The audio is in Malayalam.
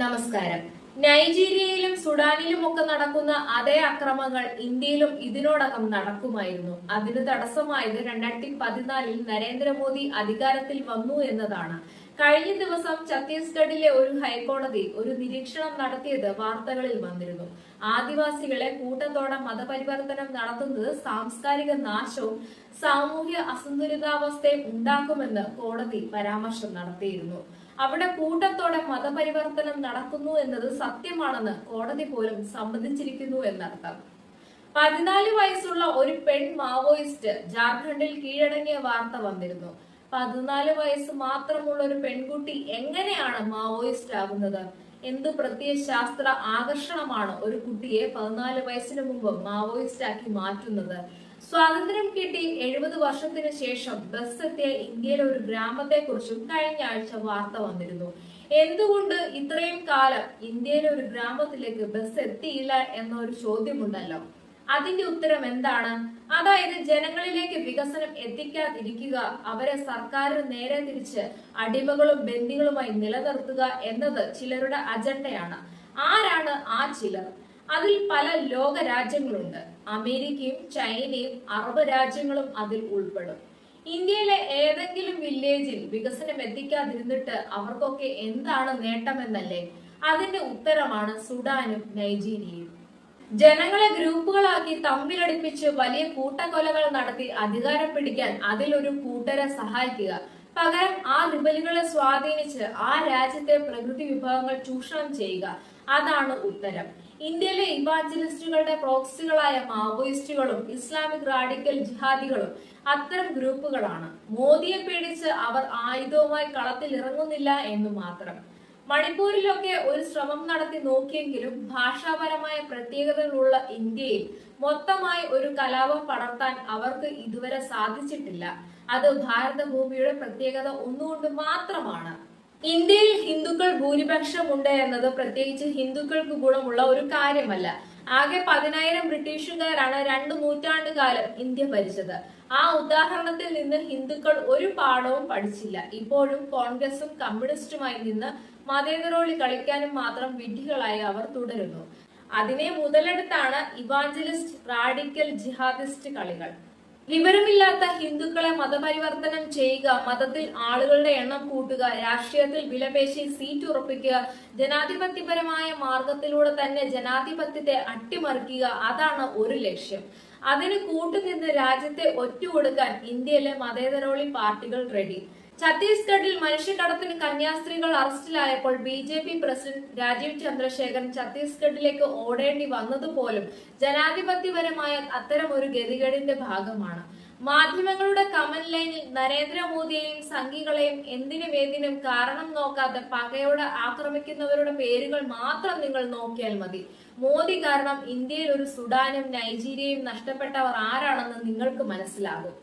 നമസ്കാരം. നൈജീരിയയിലും സുഡാനിലും ഒക്കെ നടക്കുന്ന അതേ അക്രമങ്ങൾ ഇന്ത്യയിലും ഇതിനോടകം നടക്കുമായിരുന്നു. അതിന് തടസ്സമായത് രണ്ടായിരത്തി പതിനാലിൽ നരേന്ദ്രമോദി അധികാരത്തിൽ വന്നു എന്നതാണ്. കഴിഞ്ഞ ദിവസം ഛത്തീസ്ഗഡിലെ ഒരു ഹൈക്കോടതി ഒരു നിരീക്ഷണം നടത്തിയത് വാർത്തകളിൽ വന്നിരുന്നു. ആദിവാസികളെ കൂട്ടത്തോടെ മതപരിവർത്തനം നടത്തുന്നത് സാംസ്കാരിക നാശവും സാമൂഹ്യ അസന്തുലിതാവസ്ഥയും ഉണ്ടാക്കുമെന്ന് കോടതി പരാമർശം നടത്തിയിരുന്നു. അവിടെ കൂട്ടത്തോടെ മതപരിവർത്തനം നടക്കുന്നു എന്നത് സത്യമാണെന്ന് കോടതി പോലും സമ്മതിച്ചിരിക്കുന്നു എന്നർത്ഥം. പതിനാല് വയസ്സുള്ള ഒരു പെൺ മാവോയിസ്റ്റ് ജാർഖണ്ഡിൽ കീഴടങ്ങിയ വാർത്ത വന്നിരുന്നു. പതിനാല് വയസ്സ് മാത്രമുള്ള ഒരു പെൺകുട്ടി എങ്ങനെയാണ് മാവോയിസ്റ്റ് ആകുന്നത്? എന്ത് പ്രത്യേക ശാസ്ത്ര ആകർഷണമാണ് ഒരു കുട്ടിയെ പതിനാല് വയസ്സിന് മുമ്പ് മാവോയിസ്റ്റ് ആക്കി മാറ്റുന്നത്? സ്വാതന്ത്ര്യം കിട്ടി എഴുപത് വർഷത്തിന് ശേഷം ബസ് എത്തിയ ഇന്ത്യയിലെ ഒരു ഗ്രാമത്തെ കുറിച്ചും കഴിഞ്ഞ ആഴ്ച വാർത്ത വന്നിരുന്നു. എന്തുകൊണ്ട് ഇത്രയും കാലം ഇന്ത്യയിലെ ഒരു ഗ്രാമത്തിലേക്ക് ബസ് എത്തിയില്ല എന്നൊരു ചോദ്യമുണ്ടല്ലോ? അതിന്റെ ഉത്തരം എന്താണ്? അതായത് ജനങ്ങളിലേക്ക് വികസനം എത്തിക്കാതിരിക്കുക അവരെ സർക്കാരിന് നേരെ തിരിച്ച് അടിമകളും ബന്ദികളുമായി നിലനിർത്തുക എന്നത് ചിലരുടെ അജണ്ടയാണ്. ആരാണ് ആ ചിലർ? അതിൽ പല ലോക രാജ്യങ്ങളുണ്ട് അമേരിക്കയും ചൈനയും അറബ് രാജ്യങ്ങളും അതിൽ ഉൾപ്പെടും. ഇന്ത്യയിലെ ഏതെങ്കിലും വില്ലേജിൽ വികസനം എത്തിക്കാതിരുന്നിട്ട് അവർക്കൊക്കെ എന്താണ് നേട്ടമെന്നല്ലേ? അതിന്റെ ഉത്തരമാണ് സുഡാനും നൈജീരിയയും. ജനങ്ങളെ ഗ്രൂപ്പുകളാക്കി തമ്മിലടിപ്പിച്ച് വലിയ കൂട്ടക്കൊലകൾ നടത്തി അധികാരം പിടിക്കാൻ അതിലൊരു കൂട്ടരെ സഹായിക്കുക. പകരം ആ റിബലുകളെ സ്വാധീനിച്ച് ആ രാജ്യത്തെ പ്രകൃതി വിഭവങ്ങൾ ചൂഷണം ചെയ്യുക. അതാണ് ഉത്തരം. ഇന്ത്യയിലെ ഇവാഞ്ചലിസ്റ്റുകളുടെ പ്രോക്സികളായ മാവോയിസ്റ്റുകളും ഇസ്ലാമിക് റാഡിക്കൽ ജിഹാദികളും അത്തരം ഗ്രൂപ്പുകളാണ്. മോദിയെ പേടിച്ച് അവർ ആയുധവുമായി കളത്തിൽ ഇറങ്ങുന്നില്ല എന്ന് മാത്രം. മണിപ്പൂരിലൊക്കെ ഒരു ശ്രമം നടത്തി നോക്കിയെങ്കിലും ഭാഷാപരമായ പ്രത്യേകതകളുള്ള ഇന്ത്യയിൽ മൊത്തമായി ഒരു കലാപം പടർത്താൻ അവർക്ക് ഇതുവരെ സാധിച്ചിട്ടില്ല. അത് ഭാരതഭൂമിയുടെ പ്രത്യേകത ഒന്നുകൊണ്ട് മാത്രമാണ്. ഇന്ത്യയിൽ ഹിന്ദുക്കൾ ഭൂരിപക്ഷമുണ്ട് എന്നത് പ്രത്യേകിച്ച് ഹിന്ദുക്കൾക്ക് ഗുണമുള്ള ഒരു കാര്യമല്ല. ആകെ പതിനായിരം ബ്രിട്ടീഷുകാരാണ് രണ്ട് നൂറ്റാണ്ട് കാലം ഇന്ത്യ ഭരിച്ചത്. ആ ഉദാഹരണത്തിൽ നിന്ന് ഹിന്ദുക്കൾ ഒരു പാഠവും പഠിച്ചില്ല. ഇപ്പോഴും കോൺഗ്രസും കമ്മ്യൂണിസ്റ്റുമായി നിന്ന് മതേതരോളി കളിക്കാനും മാത്രം വിഡ്ഢികളായി അവർ തുടരുന്നു. അതിനെ മുതലെടുത്താണ് ഇവാഞ്ചലിസ്റ്റ് റാഡിക്കൽ ജിഹാദിസ്റ്റ് കളികൾ. വിവരമില്ലാത്ത ഹിന്ദുക്കളെ മതപരിവർത്തനം ചെയ്യുക മതത്തിൽ ആളുകളുടെ എണ്ണം കൂട്ടുക രാഷ്ട്രീയത്തിൽ വിലപേശി സീറ്റ് ഉറപ്പിക്കുക ജനാധിപത്യപരമായ മാർഗത്തിലൂടെ തന്നെ ജനാധിപത്യത്തെ അട്ടിമറിക്കുക അതാണ് ഒരു ലക്ഷ്യം. അതിന് കൂട്ടുനിന്ന് രാജ്യത്തെ ഒറ്റുകൊടുക്കാൻ ഇന്ത്യയിലെ മതേതരോളി പാർട്ടികൾ റെഡി ഛത്തീസ്ഗഡിൽ മനുഷ്യക്കടത്തിന് കന്യാസ്ത്രീകൾ അറസ്റ്റിലായപ്പോൾ B J P president Rajeev Chandrasekhar ഛത്തീസ്ഗഡിലേക്ക് ഓടേണ്ടി വന്നതുപോലും ജനാധിപത്യപരമായ അത്തരം ഒരു ഗതികേടിന്റെ ഭാഗമാണ്. മാധ്യമങ്ങളുടെ കമന്റ് ലൈനിൽ നരേന്ദ്രമോദിയെയും സംഘികളെയും എന്തിനും ഏതിനും കാരണം നോക്കാതെ പകയോടെ ആക്രമിക്കുന്നവരുടെ പേരുകൾ മാത്രം നിങ്ങൾ നോക്കിയാൽ മതി. മോദി കാരണം ഇന്ത്യയിൽ ഒരു സുഡാനും നൈജീരിയയും നഷ്ടപ്പെട്ടവർ ആരാണെന്ന് നിങ്ങൾക്ക് മനസ്സിലാകും.